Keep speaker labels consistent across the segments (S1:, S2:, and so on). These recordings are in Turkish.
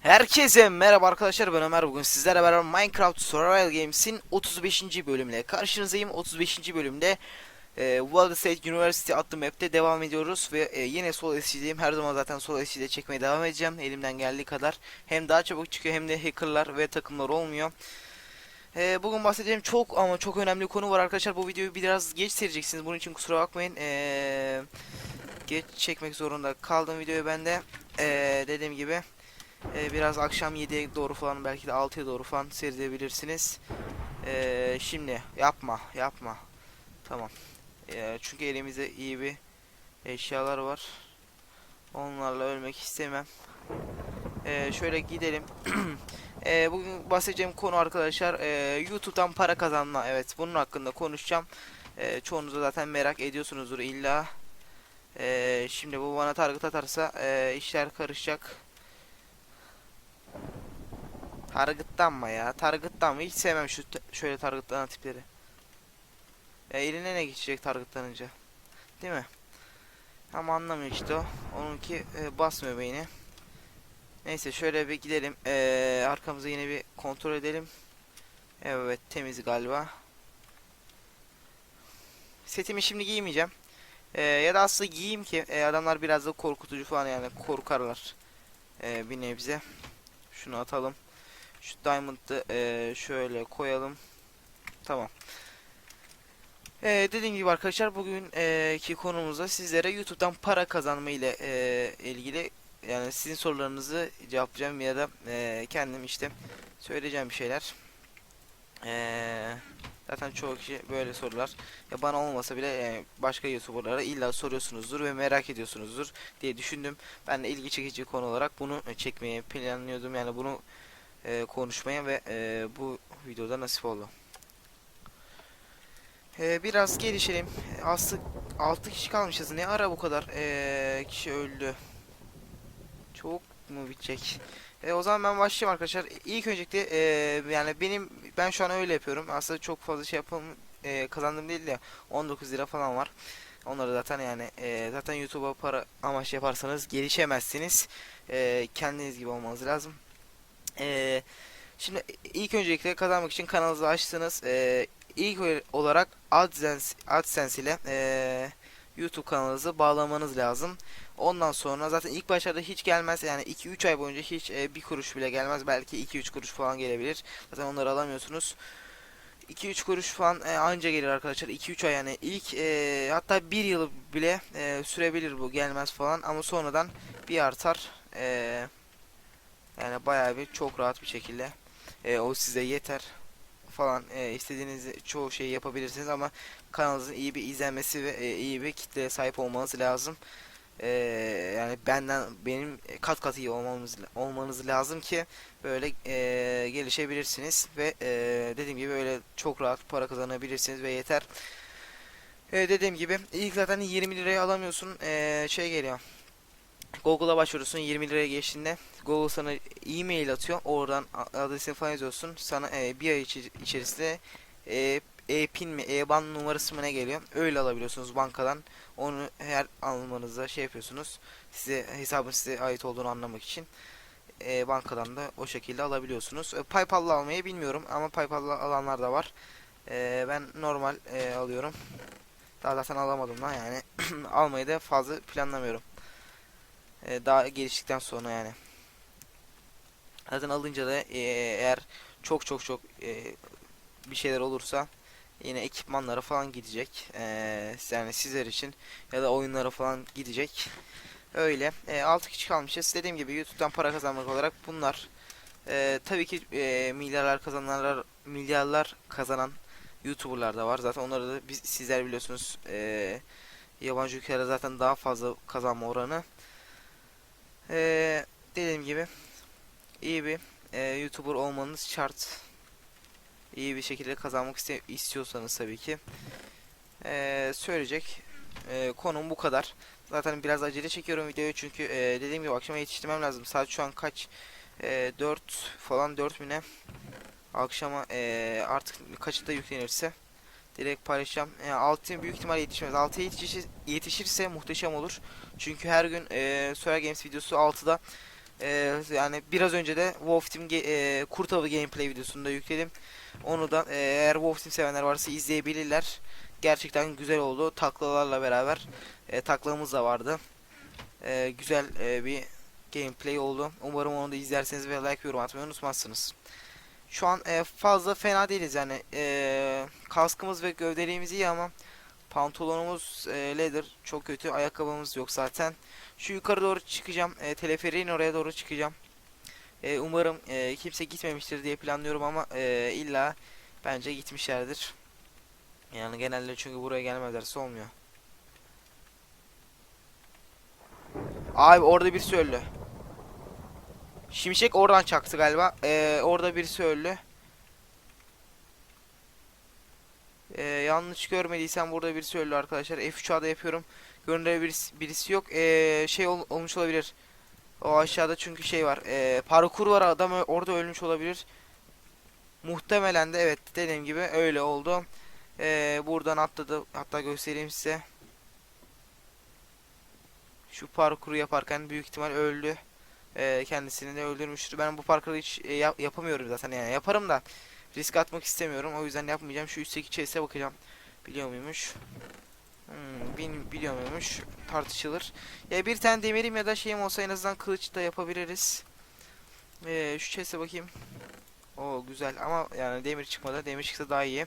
S1: Herkese merhaba arkadaşlar ben Ömer. Bugün sizlerle beraber Minecraft Survival Games'in 35. bölümüyle karşınızdayım. 35. bölümde e, Walden State University adlı map'te devam ediyoruz ve e, yine sol SC'deyim her zaman zaten sol SC'de çekmeye devam edeceğim. Elimden geldiği kadar. Hem daha çabuk çıkıyor hem de hackerlar ve takımlar olmuyor e, bugün bahsedeceğim çok ama çok önemli konu var arkadaşlar bu videoyu biraz geç seyredeceksiniz bunun için kusura bakmayın e, geç çekmek zorunda kaldım videoyu ben de e, dediğim gibi ee, biraz akşam 7'ye doğru falan belki de 6'ya doğru falan seyredebilirsiniz. Ee, şimdi yapma yapma. Tamam. Ee, çünkü elimizde iyi bir eşyalar var. Onlarla ölmek istemem. Ee, şöyle gidelim. Ee, bugün bahsedeceğim konu arkadaşlar ee, YouTube'dan para kazanma. Evet bunun hakkında konuşacağım. Ee, çoğunuz da zaten merak ediyorsunuzdur illa. Ee, şimdi bu bana target atarsa ee, işler karışacak. Target'tan ya? Target'tan mı? Hiç sevmem şu şöyle targetlanan tipleri. Ya eline ne geçecek targetlanınca? Değil mi? Ama anlamıyor işte o. Onunki e, basmıyor beyni. Neyse şöyle bir gidelim. Ee, arkamızı yine bir kontrol edelim. Evet temiz galiba. Setimi şimdi giymeyeceğim. Ee, ya da aslında giyeyim ki e, adamlar biraz da korkutucu falan yani korkarlar. Ee, bir nebze. Şunu atalım. Şu diamond'ı eee, şöyle koyalım. Tamam. Eee dediğim gibi arkadaşlar bugün eee, ki konumuzda sizlere YouTube'dan para kazanma ile eee, ilgili yani sizin sorularınızı cevaplayacağım ya da eee, kendim işte söyleyeceğim bir şeyler. Eee, zaten çoğu kişi böyle sorular ya bana olmasa bile yani başka YouTuber'lara illa soruyorsunuzdur ve merak ediyorsunuzdur diye düşündüm. Ben de ilgi çekici konu olarak bunu çekmeye planlıyordum yani bunu e, konuşmaya ve e, bu videoda nasip oldu. E, biraz gelişelim. Aslı 6 kişi kalmışız. Ne ara bu kadar e, kişi öldü? Mu bitecek? E, o zaman ben başlayayım arkadaşlar. İlk öncelikle e, yani benim ben şu an öyle yapıyorum. Aslında çok fazla şey yapalım e, kazandım değil de 19 lira falan var. Onları zaten yani e, zaten YouTube'a para amaç yaparsanız gelişemezsiniz. E, kendiniz gibi olmanız lazım. Ee, şimdi ilk öncelikle kazanmak için kanalınızı açtınız. Ee, ilk olarak AdSense, AdSense ile ee, YouTube kanalınızı bağlamanız lazım. Ondan sonra zaten ilk başlarda hiç gelmez yani 2-3 ay boyunca hiç ee, bir kuruş bile gelmez. Belki 2-3 kuruş falan gelebilir. Zaten onları alamıyorsunuz. 2-3 kuruş falan e, anca gelir arkadaşlar. 2-3 ay yani ilk e, hatta 1 yıl bile e, sürebilir bu gelmez falan ama sonradan bir artar. E, yani bayağı bir çok rahat bir şekilde e, o size yeter falan e, istediğiniz çoğu şeyi yapabilirsiniz ama kanalınızın iyi bir izlenmesi ve e, iyi bir kitleye sahip olmanız lazım. E, yani benden benim kat kat iyi olmamız olmanız lazım ki böyle e, gelişebilirsiniz ve e, dediğim gibi böyle çok rahat para kazanabilirsiniz ve yeter. E, dediğim gibi ilk zaten 20 liraya alamıyorsun e, şey geliyor. Google'a başvuruyorsun 20 liraya geçtiğinde Google sana e-mail atıyor. Oradan adresini falan yazıyorsun. Sana e, bir ay içerisinde e, e-pin mi e-ban numarası mı ne geliyor. Öyle alabiliyorsunuz bankadan. Onu her almanızda şey yapıyorsunuz. Size hesabın size ait olduğunu anlamak için e, bankadan da o şekilde alabiliyorsunuz. E, PayPal'la almayı bilmiyorum ama PayPal'la alanlar da var. E, ben normal e, alıyorum. Daha zaten alamadım da yani almayı da fazla planlamıyorum. E, daha geliştikten sonra yani. Zaten alınca da e, eğer çok çok çok e, bir şeyler olursa yine ekipmanlara falan gidecek. E, yani sizler için ya da oyunlara falan gidecek. Öyle. E, 6 kişi kalmışız. Dediğim gibi YouTube'dan para kazanmak olarak bunlar. E, tabii ki e, milyarlar kazananlar milyarlar kazanan YouTuber'lar da var. Zaten onları da biz sizler biliyorsunuz. E, yabancı ülkelerde zaten daha fazla kazanma oranı. E, dediğim gibi iyi bir e, YouTuber olmanız şart. İyi bir şekilde kazanmak iste istiyorsanız tabii ki. E, söyleyecek e, konum bu kadar. Zaten biraz acele çekiyorum videoyu çünkü e, dediğim gibi akşama yetiştirmem lazım. Saat şu an kaç? E, 4 falan 4 mü ne? Akşama e, artık kaçta yüklenirse Direkt paylaşacağım. Yani 6'ya büyük ihtimal yetişmez. 6'ya yetişir, yetişirse muhteşem olur. Çünkü her gün e, Soya Games videosu 6'da e, yani biraz önce de Wolf Team e, Kurt Avı gameplay videosunu da yükledim. Onu da e, eğer Wolf Team sevenler varsa izleyebilirler. Gerçekten güzel oldu. Taklalarla beraber e, taklamız da vardı. E, güzel e, bir gameplay oldu. Umarım onu da izlerseniz ve like yorum atmayı unutmazsınız. Şu an e, fazla fena değiliz yani. E, kaskımız ve gövdeliğimiz iyi ama pantolonumuz e, leather çok kötü. Ayakkabımız yok zaten. Şu yukarı doğru çıkacağım. E, teleferiğin oraya doğru çıkacağım. E, umarım e, kimse gitmemiştir diye planlıyorum ama e, illa bence gitmişlerdir. Yani genelde çünkü buraya gelmezlerse olmuyor. Abi orada birisi öldü. Şimşek oradan çaktı galiba. Ee, orada birisi öldü. Ee, yanlış görmediysem burada birisi öldü arkadaşlar. F3 da yapıyorum. Görünürde birisi, birisi yok. Ee, şey ol- olmuş olabilir. O aşağıda çünkü şey var. Ee, parkur var adam orada ölmüş olabilir. Muhtemelen de evet dediğim gibi öyle oldu. Ee, buradan atladı. Hatta göstereyim size. Şu parkuru yaparken büyük ihtimal öldü. Ee, kendisini de öldürmüştür. Ben bu parkuru hiç e, yap- yapamıyorum zaten yani yaparım da risk atmak istemiyorum. O yüzden yapmayacağım. Şu üstteki chest'e bakacağım. Biliyor muymuş? Hmm, bin, biliyor muymuş? Tartışılır. Ya bir tane demirim ya da şeyim olsa en azından kılıç da yapabiliriz. Ee, şu chest'e bakayım. O güzel ama yani demir çıkmadı. Demir çıksa daha iyi.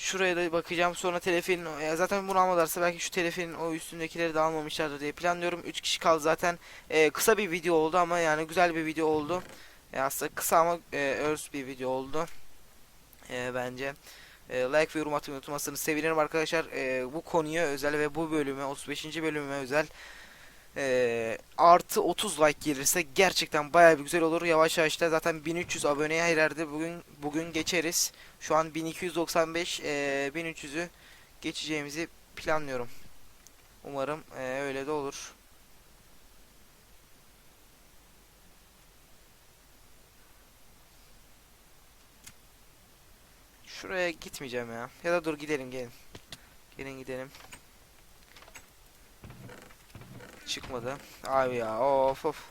S1: Şuraya da bakacağım. Sonra teleferin ya zaten bunu almadılarsa belki şu teleferin o üstündekileri de almamışlardır diye planlıyorum. 3 kişi kaldı zaten. Ee, kısa bir video oldu ama yani güzel bir video oldu. E, aslında kısa ama e, öz bir video oldu. E, bence. E, like ve yorum atmayı unutmazsanız sevinirim arkadaşlar. E, bu konuya özel ve bu bölüme 35. bölümüme özel e, artı 30 like gelirse gerçekten bayağı bir güzel olur. Yavaş yavaş da zaten 1300 aboneye her yerde bugün bugün geçeriz. Şu an 1295 e, 1300'ü geçeceğimizi planlıyorum. Umarım e, öyle de olur. Şuraya gitmeyeceğim ya. Ya da dur gidelim gelin. Gelin gidelim. Çıkmadı. Abi ya of of.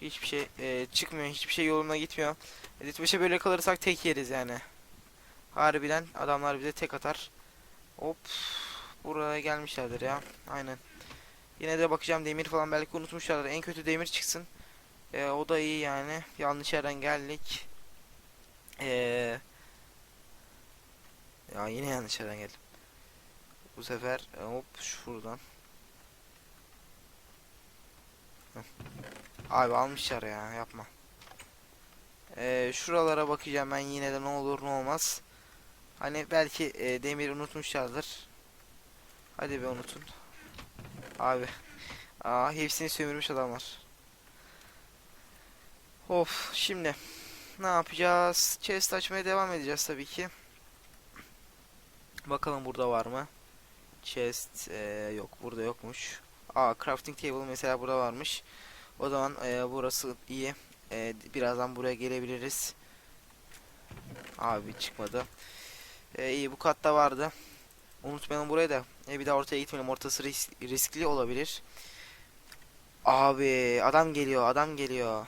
S1: Hiçbir şey e, çıkmıyor. Hiçbir şey yoluna gitmiyor. Edit 5'e böyle kalırsak tek yeriz yani. Harbiden adamlar bize tek atar. Hop. Buraya gelmişlerdir ya. Aynen. Yine de bakacağım demir falan belki unutmuşlardır. En kötü demir çıksın. E, o da iyi yani. Yanlış yerden geldik. Eee ya yine yanlış yerden geldim. Bu sefer e, hop şuradan. Abi almışlar ya yapma. Ee, şuralara bakacağım ben yine de ne olur ne olmaz. Hani belki e, demiri unutmuşlardır. Hadi be unutun. Abi. Aa hepsini sömürmüş adamlar. Of şimdi ne yapacağız? Chest açmaya devam edeceğiz tabii ki. Bakalım burada var mı? Chest eee, yok burada yokmuş. Aa crafting table mesela burada varmış. O zaman eee, burası iyi. Eee, birazdan buraya gelebiliriz. Abi çıkmadı. Eee, iyi bu katta vardı. Unutmayalım burayı da. E, bir daha ortaya gitmeyelim. Ortası ris- riskli olabilir. Abi adam geliyor adam geliyor.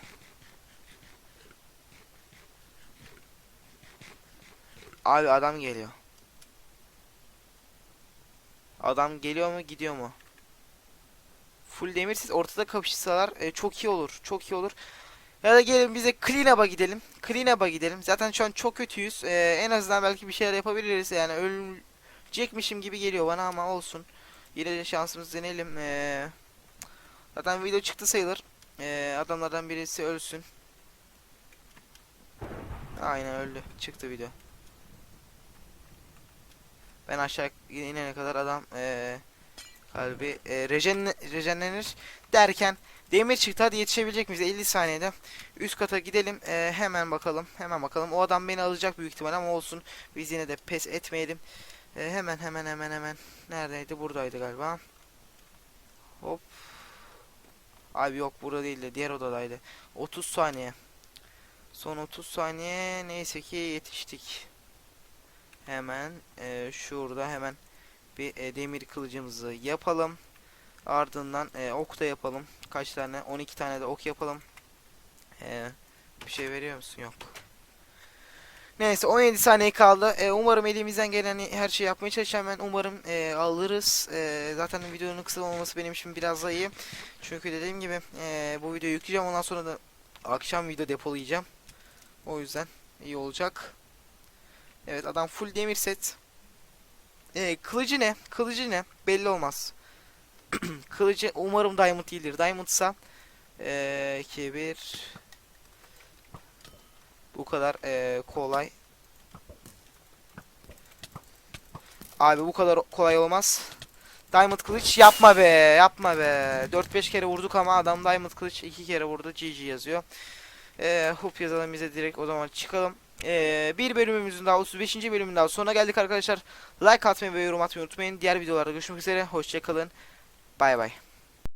S1: Abi adam geliyor. Adam geliyor mu gidiyor mu? Full demirsiz ortada kapışsalar e, çok iyi olur. Çok iyi olur. Ya da gelin bize clean up'a gidelim. Clean up'a gidelim. Zaten şu an çok kötüyüz. E, en azından belki bir şeyler yapabiliriz. Yani ölecekmişim gibi geliyor bana ama olsun. Yine de şansımızı deneyelim. E, zaten video çıktı sayılır. E, adamlardan birisi ölsün. Aynen öldü. Çıktı video. Ben aşağı inene kadar adam eee kalbi eee regen rejenlenir derken demir çıktı. Hadi yetişebilecek miyiz? 50 saniyede. Üst kata gidelim. Eee, hemen bakalım hemen bakalım. O adam beni alacak büyük ihtimal ama olsun. Biz yine de pes etmeyelim. Eee, hemen hemen hemen hemen. Neredeydi? Buradaydı galiba. Hop. Abi yok burada değildi diğer odadaydı. 30 saniye. Son 30 saniye. Neyse ki yetiştik. Hemen e, şurada hemen bir e, demir kılıcımızı yapalım. Ardından e, ok da yapalım. Kaç tane? 12 tane de ok yapalım. E, bir şey veriyor musun? Yok. Neyse 17 saniye kaldı. E, umarım elimizden gelen her şeyi yapmaya çalışacağım ben. Umarım e, alırız. E, zaten videonun kısa olması benim için biraz da iyi. Çünkü dediğim gibi e, bu videoyu yükleyeceğim. Ondan sonra da akşam video depolayacağım. O yüzden iyi olacak. Evet adam full demir set. E, kılıcı ne? Kılıcı ne? Belli olmaz. Kılıcı umarım diamond değildir. Diamondsa e, 2 1 bu kadar e, kolay. Abi bu kadar kolay olmaz. Diamond kılıç yapma be, yapma be. 4-5 kere vurduk ama adam Diamond kılıç 2 kere vurdu. GG yazıyor. Ee, hoop yazalım bize direkt o zaman çıkalım. Ee, bir bölümümüzün daha 35. bölümün daha sonuna geldik arkadaşlar. Like atmayı ve yorum atmayı unutmayın. Diğer videolarda görüşmek üzere. Hoşçakalın. Bay bay.